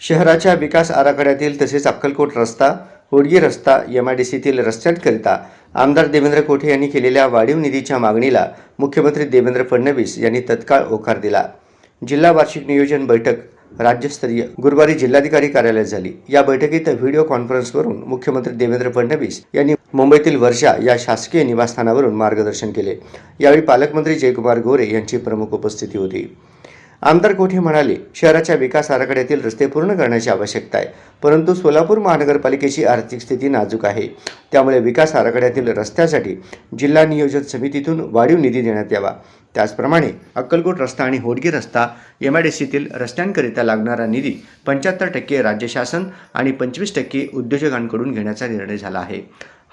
शहराच्या विकास आराखड्यातील तसेच अक्कलकोट रस्ता होडगी रस्ता एम आय डी सीतील रस्त्यांकरिता आमदार देवेंद्र कोठे यांनी केलेल्या वाढीव निधीच्या मागणीला मुख्यमंत्री देवेंद्र फडणवीस यांनी तत्काळ होकार दिला. जिल्हा वार्षिक नियोजन बैठक राज्यस्तरीय गुरुवारी जिल्हाधिकारी कार्यालयात झाली. या बैठकीत व्हिडिओ कॉन्फरन्सवरून मुख्यमंत्री देवेंद्र फडणवीस यांनी मुंबईतील वर्षा या शासकीय निवासस्थानावरून मार्गदर्शन केले. यावेळी पालकमंत्री जयकुमार गोरे यांची प्रमुख उपस्थिती होती. आमदार कोठे म्हणाले शहराच्या विकास आराखड्यातील रस्ते पूर्ण करण्याची आवश्यकता आहे. परंतु सोलापूर महानगरपालिकेची आर्थिक स्थिती नाजूक आहे. त्यामुळे विकास आराखड्यातील रस्त्यासाठी जिल्हा नियोजन समितीतून वाढीव निधी देण्यात यावा. त्याचप्रमाणे अक्कलकोट रस्ता आणि होडगी रस्ता एम आय डी सीतील रस्त्यांकरिता लागणारा निधी पंच्याहत्तर टक्के राज्य शासन आणि पंचवीस टक्के उद्योजकांकडून घेण्याचा निर्णय झाला आहे.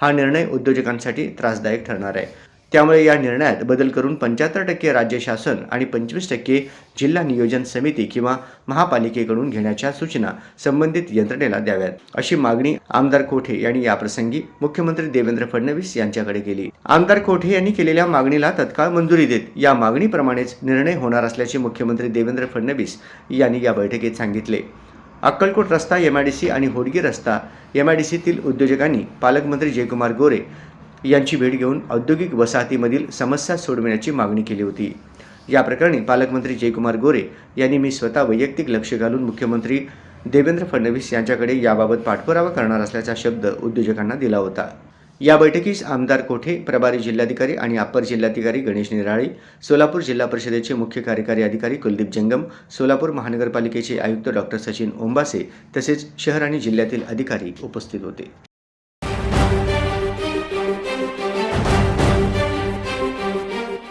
हा निर्णय उद्योजकांसाठी त्रासदायक ठरणार आहे. त्यामुळे या निर्णयात बदल करून पंच्याहत्तर टक्के राज्य शासन आणि पंचवीस टक्के जिल्हा नियोजन समिती किंवा महापालिकेकडून घेण्याच्या सूचना संबंधित यंत्रणेला द्याव्यात अशी मागणी आमदार कोठे यांनी याप्रसंगी मुख्यमंत्री देवेंद्र फडणवीस यांच्याकडे केली. आमदार कोठे यांनी केलेल्या मागणीला तत्काळ मंजुरी देत या मागणीप्रमाणेच निर्णय होणार असल्याचे मुख्यमंत्री देवेंद्र फडणवीस यांनी या बैठकीत सांगितले. अक्कलकोट रस्ता एम आय डी सी आणि होडगी रस्ता एम आय डी सीतील उद्योजकांनी पालकमंत्री जयकुमार गोरे यांची भेट घेऊन औद्योगिक वसाहतीमधील समस्या सोडविण्याची मागणी केली होती. या प्रकरणी पालकमंत्री जयकुमार गोरे यांनी मी स्वतः वैयक्तिक लक्ष घालून मुख्यमंत्री देवेंद्र फडणवीस यांच्याकडे याबाबत पाठपुरावा करणार असल्याचा शब्द उद्योजकांना दिला होता. या बैठकीस आमदार कोठे प्रभारी जिल्हाधिकारी आणि अप्पर जिल्हाधिकारी गणेश निराळे सोलापूर जिल्हा परिषदेचे मुख्य कार्यकारी अधिकारी कुलदीप जंगम सोलापूर महानगरपालिकेचे आयुक्त डॉक्टर सचिन ओंबासे तसेच शहर आणि जिल्ह्यातील अधिकारी उपस्थित होते.